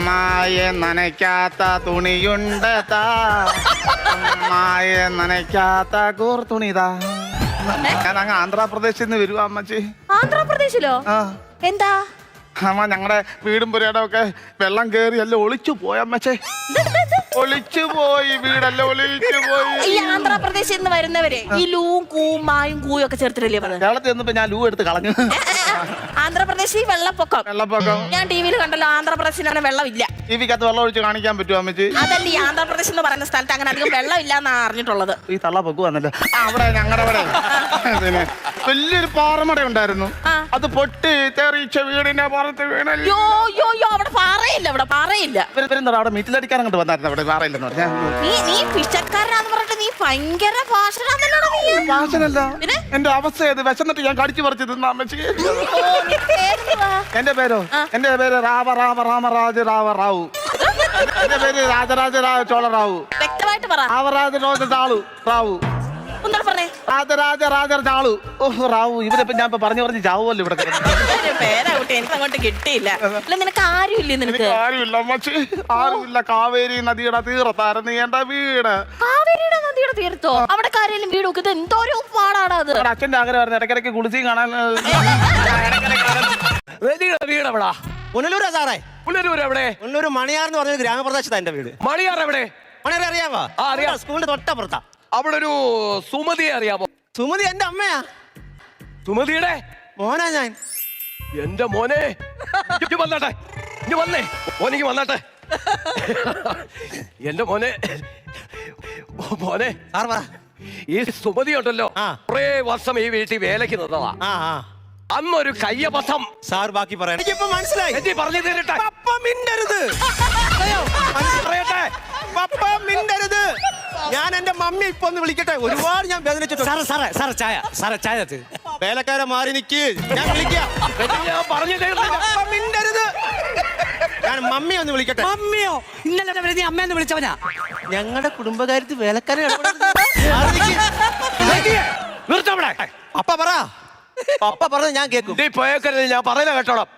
ഉമ്മായ നനയ്ക്കാത്ത തുണിയുണ്ട് താ. ഉമ്മായ നനയ്ക്കാത്ത കൂർ തുണിതാ ഞാൻ അങ്ങ് ആന്ധ്രാപ്രദേശിൽ നിന്ന് വരുവാ അമ്മച്ചി. ആന്ധ്രാപ്രദേശിലോ? ആ. എന്താ? അമ്മ ഞങ്ങളുടെ വീടും പുരയുടെ ഒക്കെ വെള്ളം കേറി എല്ലാം ഒളിച്ചു പോയി അമ്മച്ചേ. ഒളിച്ചു പോയി വീടല്ല ഒളിച്ചു പോയി. ഈ ആന്ധ്രാപ്രദേശിൽ നിന്ന് വരുന്നവരെ ഈ ലൂവും കൂവും മായും കൂയും ഒക്കെ ചേർത്തിട്ടല്ലേ പറഞ്ഞത് കേരളത്തിൽ നിന്നിപ്പോ ഞാൻ ലൂ എടുത്ത് കളഞ്ഞു. ആന്ധ്രാപ്രദേശിൽ വെള്ളപ്പൊക്കം. വെള്ളപ്പൊക്കം. ഞാൻ ടി വിയിൽ കണ്ടല്ലോ ആന്ധ്രാപ്രദേശിലാണ് വെള്ളമില്ല. ടി വിക്കകത്ത് വെള്ളം ഒഴിച്ച് കാണിക്കാൻ പറ്റുമോ അമ്മച്ചി? അതല്ല ഈ ആന്ധ്രാപ്രദേശ് എന്ന് പറയുന്ന സ്ഥലത്ത് അങ്ങനെ അധികം വെള്ളമില്ല എന്നാണ് അറിഞ്ഞിട്ടുള്ളത്. ഈ തള്ള പൊക്കു വന്നല്ലോ. ആ, അവിടെ ഞങ്ങളുടെ അവിടെ. പിന്നെ വലിയൊരു പാറമട ഉണ്ടായിരുന്നു ആ. അത് പൊട്ടി തെറിച്ച വീടിന്റെ പുറത്ത് വീണല്ലോ. പാറയില്ല. അവിടെ പാറയില്ല ഇവരെന്താ അവിടെ മീറ്റിലടിക്കാൻ അങ്ങോട്ട് വന്നായിരുന്നു അവിടെ പാറയില്ലെന്ന് നീ നീ പിച്ചക്കാരനാന്ന് പറഞ്ഞിട്ട് നീ ഭയങ്കര ഭാഷണാന്നല്ലോടാ നീ? ഭാഷനല്ല പിന്നെ? എന്റെ അവസ്ഥ ഏത്? വിശന്നിട്ട് ഞാൻ കടിച്ചു പറിച്ചു തിന്നാ അമ്മച്ചി. ഓ, നീ പേരെന്തുവാ? എന്റെ പേരോ? എന്റെ പേര് രാവ രാമ രാമരാജ രാവ റാവു. എന്റെ പേര് രാജരാജ രാവ ചോള റാവു. വ്യക്തമായിട്ട് പറ. രാമരാജ രാജ ചാളു റാവു. ഒന്നുകൂടെ പറഞ്ഞേ? രാജരാജ രാജ ചാളു ഓഹ് റാവു ഇവരിപ്പോ ഞാൻ ഇപ്പൊ പറഞ്ഞു പറഞ്ഞ് ചാവുമല്ലോ ഇവിടെ കിടന്ന്. ഒരു പേരാ കുട്ടി. എനിക്ക് അങ്ങോട്ട് കിട്ടിയില്ല. അല്ല നിനക്ക് ആരുമില്ലേ നിനക്ക്? എനിക്ക് ആരുമില്ല അമ്മച്ചി. ആരുമില്ല. കാവേരി നദിയുടെ തീരത്തായിരുന്നു എന്റെ വീട്. കാവേരിയുടെ നദിയുടെ തീരത്തോ? അവിടെ കാര്യം വീട് നോക്കിയത് എന്തോരം പാടാടാ അത്. ഇവിടെ അച്ഛന്റെ ആഗ്രഹമായിരുന്നു ഇടയ്ക്കിടയ്ക്ക് കുളിച്ചും കാണാൻ റെജിയുടെ വീട് എവിടാ? പുനലൂരാ സാറേ. പുനലൂർ എവിടെ? പുനലൂർ മണിയാർ എന്ന് പറഞ്ഞ ഗ്രാമപ്രദേശത്താ എന്റെ വീട്. മണിയാർ എവിടെ? മണിയാർ അറിയാമോ ആ, അറിയാം. സ്കൂളിന്റെ തൊട്ടപ്പുറത്താ. അവിടെ ഒരു സുമതിയെ അറിയാമോ സുമതി എന്റെ അമ്മയാ. സുമതിയുടെ? മോനാ ഞാൻ. എന്റെ മോനെ. വന്നാട്ടെ. ഇഞ്ഞ് വന്നേ. മോനിക്ക് വന്നാട്ടെ. എന്റെ മോനെ. മോനെ. സാർ പറ. ഈ സുമതി ഉണ്ടല്ലോ. ആ. കുറേ വർഷം ഈ വീട്ടിൽ വേലയ്ക്ക് നിന്നതാ. ആ ആ. അന്നൊരു കയ്യബദ്ധം. സാർ ബാക്കി പറയാം എനിക്കിപ്പോ മനസ്സിലായി. എത്തി പറഞ്ഞു തീരട്ടെ. പപ്പ മമ്മി ഇപ്പൊ ഒന്ന് വിളിക്കട്ടെ? ഒരുപാട് ഞാൻ വേദനിച്ചിട്ടുണ്ട്. സാറേ സാറേ സാറേ ചായ സാറേ ചായ തട്ട്. വേലക്കാരെ മാറി നിക്ക്. ഞാൻ വിളിക്കാം. ഞാൻ പറഞ്ഞു മിണ്ടരുത്. ഞാൻ മമ്മി ഒന്ന് വിളിക്കട്ടെ. മമ്മിയോ? ഇന്നലെ വരെ നീ അമ്മയെന്ന് വിളിച്ചവനാ? ഞങ്ങളുടെ കുടുംബകാര്യത്തിൽ വേലക്കാരെ നിർത്തവിടെ പപ്പ പറ. പപ്പ പറഞ്ഞ് ഞാൻ കേൾക്കും. നീ പോയേക്കരുത് ഞാൻ പറയുന്ന കേട്ടോളാം.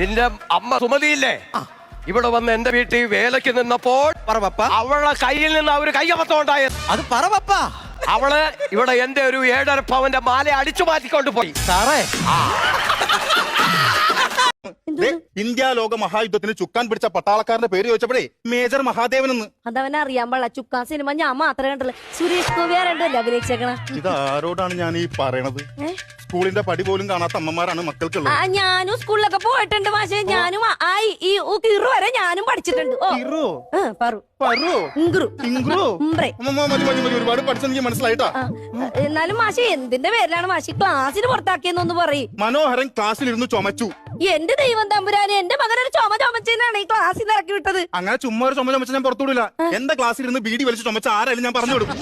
നിന്റെ അമ്മ സുമതിയില്ലേ? ഇവിടെ വന്ന് എന്റെ വീട്ടിൽ വേലയ്ക്ക് നിന്നപ്പോൾ പറവപ്പ. അവളെ അവളുടെ കയ്യിൽ നിന്ന് അവർ ഉണ്ടായത്. അത് പറവപ്പ. അവൾ ഇവിടെ എന്റെ ഒരു ഏഴര പവന്റെ മാല അടിച്ചു മാറ്റിക്കൊണ്ട് പോയി. സാറേ. ഇന്ത്യ ലോക മഹായുദ്ധത്തിന് ചുക്കാൻ പിടിച്ച പട്ടാളക്കാരന്റെ പേര് ചോദിച്ചപ്പോഴേ മേജർ മഹാദേവൻ എന്ന്. അതവനെ അറിയാൻ പാടില്ല. ചുക്കാൻ സിനിമ ഞാൻ മാത്രമേ കണ്ടുള്ളൂ സുരേഷ് ഗോപി ആരണ്ടല്ലേ അഭിനയിച്ചേക്കണ? ഇത് ആരോടാണ് ഞാൻ ഈ പറയണത്? സ്കൂളിന്റെ പടി പോലും കാണാത്ത അമ്മമാരാണ് മക്കൾക്കുള്ളത്. ഞാനും സ്കൂളിലൊക്കെ പോയിട്ടുണ്ട് പക്ഷേ ഞാനും ആ- ആ ഈ- കിറു വരെ ഞാനും പഠിച്ചിട്ടുണ്ട്. ഒരുപാട് പഠിച്ചെനിക്ക് മനസ്സിലായിട്ടാ. എന്നാലും മാഷി എന്തിന്റെ പേരിലാണ് മാഷി? ക്ലാസ്സിന് പുറത്താക്കിയെന്നൊന്ന് പറയും. മനോഹരൻ ക്ലാസ്സിലിരുന്ന് ചുമച്ചു. എന്റെ ദൈവം തമ്പുരാൻ എന്റെ മകനൊരു ചുമ ചുമച്ചാണ് ഈ ക്ലാസ്സിൽ നിന്ന് ഇറക്കി വിട്ടത്. അങ്ങനെ ചുമ്മാ ഒരു ചുമ ചുമച്ച ഞാൻ പുറത്തുവിടില്ല. എന്റെ ക്ലാസ്സിൽ ഇരുന്ന് ബീഡി വലിച്ച് ചുമച്ച ആരായാലും ഞാൻ പറഞ്ഞു കൊടുക്കും